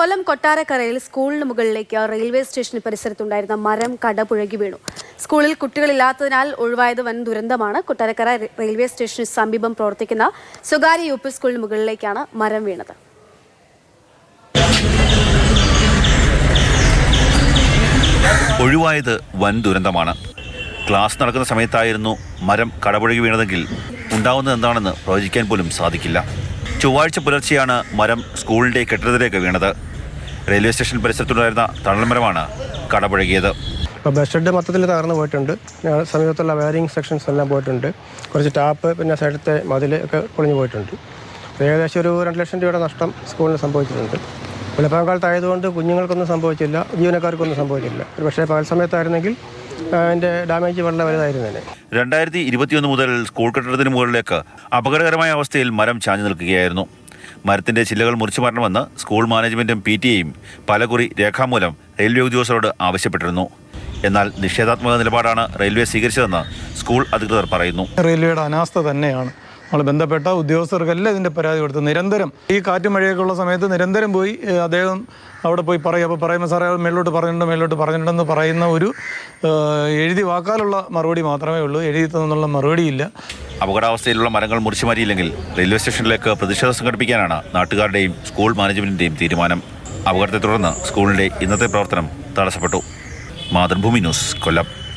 കൊല്ലം കൊട്ടാരക്കരയിൽ സ്കൂളിന് മുകളിലേക്ക് റെയിൽവേ സ്റ്റേഷൻ പരിസരത്തുണ്ടായിരുന്ന മരം കടപുഴകി വീണു. സ്കൂളിൽ കുട്ടികളില്ലാത്തതിനാൽ ഒഴിവായത് വൻ ദുരന്തമാണ്. കൊട്ടാരക്കര റെയിൽവേ സ്റ്റേഷന് സമീപം പ്രവർത്തിക്കുന്ന സ്വകാര്യ യു പി സ്കൂളിന് മുകളിലേക്കാണ് മരം വീണത്. ഒഴിവായത് വൻ ദുരന്തമാണ്. ക്ലാസ് നടക്കുന്ന സമയത്തായിരുന്നു മരം കടപുഴകി വീണതെങ്കിൽ ഉണ്ടാവുന്നത് എന്താണെന്ന് പ്രവചിക്കാൻ പോലും സാധിക്കില്ല. ചൊവ്വാഴ്ച പുലർച്ചെയാണ് മരം സ്കൂളിന്റെ കെട്ടിടത്തിലേക്ക് വീണത്. റെയിൽവേ സ്റ്റേഷൻ പരിസരത്തുണ്ടായിരുന്ന തണൽമരമാണ് കടപുഴകിയത്. ഇപ്പോൾ ബസ് ഷെഡ് മൊത്തത്തിൽ തകർന്നു പോയിട്ടുണ്ട്. സമീപത്തുള്ള വയറിംഗ് സെക്ഷൻസ് എല്ലാം പോയിട്ടുണ്ട്. കുറച്ച് ടാപ്പ് പിന്നെ സൈഡത്തെ മതിൽ ഒക്കെ പൊളിഞ്ഞു പോയിട്ടുണ്ട്. ഏകദേശം ഒരു രണ്ട് ലക്ഷം രൂപയുടെ നഷ്ടം സ്കൂളിന് സംഭവിച്ചിട്ടുണ്ട്. വെളുപ്പാൻ കാലത്തായതുകൊണ്ട് കുഞ്ഞുങ്ങൾക്കൊന്നും സംഭവിച്ചില്ല ജീവനക്കാർക്കൊന്നും സംഭവിച്ചില്ല. ഒരു പക്ഷേ പകൽ സമയത്തായിരുന്നെങ്കിൽ അതിന്റെ ഡാമേജ് വളരെ വലുതായിരുന്നേനെ രണ്ടായിരത്തി ഇരുപത്തിയൊന്ന് മുതൽ സ്കൂൾ കെട്ടിടത്തിന് മുകളിലേക്ക് അപകടകരമായ അവസ്ഥയിൽ മരം ചാഞ്ഞു നിൽക്കുകയായിരുന്നു. മരത്തിന്റെ ചില്ലകൾ മുറിച്ചു മാറ്റണമെന്ന് സ്കൂൾ മാനേജ്മെന്റും പി ടി എയും പലകുറി രേഖാമൂലം റെയിൽവേ ഉദ്യോഗസ്ഥരോട് ആവശ്യപ്പെട്ടിരുന്നു. എന്നാൽ നിഷേധാത്മക നിലപാടാണ് റെയിൽവേ സ്വീകരിച്ചതെന്ന് സ്കൂൾ അധികൃതർ പറയുന്നു. റെയിൽവേയുടെ അനാസ്ഥ തന്നെയാണ്. നമ്മൾ ബന്ധപ്പെട്ട ഉദ്യോഗസ്ഥർക്കെല്ലാം ഇതിന്റെ പരാതി കൊടുത്തു. നിരന്തരം ഈ കാറ്റും മഴയൊക്കെ ഉള്ള സമയത്ത് നിരന്തരം പോയി അദ്ദേഹം അവിടെ പോയി പറയും. അപ്പോൾ പറയുമ്പോൾ സാറേ മേളിലോട്ട് പറഞ്ഞിട്ടുണ്ട് മേലോട്ട് പറഞ്ഞിട്ടുണ്ടെന്ന് പറയുന്ന ഒരു എഴുതി വാക്കാലുള്ള മറുപടി മാത്രമേ ഉള്ളൂ. എഴുതി തന്നുള്ള മറുപടിയില്ല അപകടാവസ്ഥയിലുള്ള മരങ്ങൾ മുറിച്ചു മാറ്റിയില്ലെങ്കിൽ റെയിൽവേ സ്റ്റേഷനിലേക്ക് പ്രതിഷേധം സംഘടിപ്പിക്കാനാണ് നാട്ടുകാരുടെയും സ്കൂൾ മാനേജ്മെന്റിന്റെയും തീരുമാനം. അപകടത്തെ തുടർന്ന് സ്കൂളിന്റെ ഇന്നത്തെ പ്രവർത്തനം തടസ്സപ്പെട്ടു. മാതൃഭൂമി ന്യൂസ് കൊല്ലം.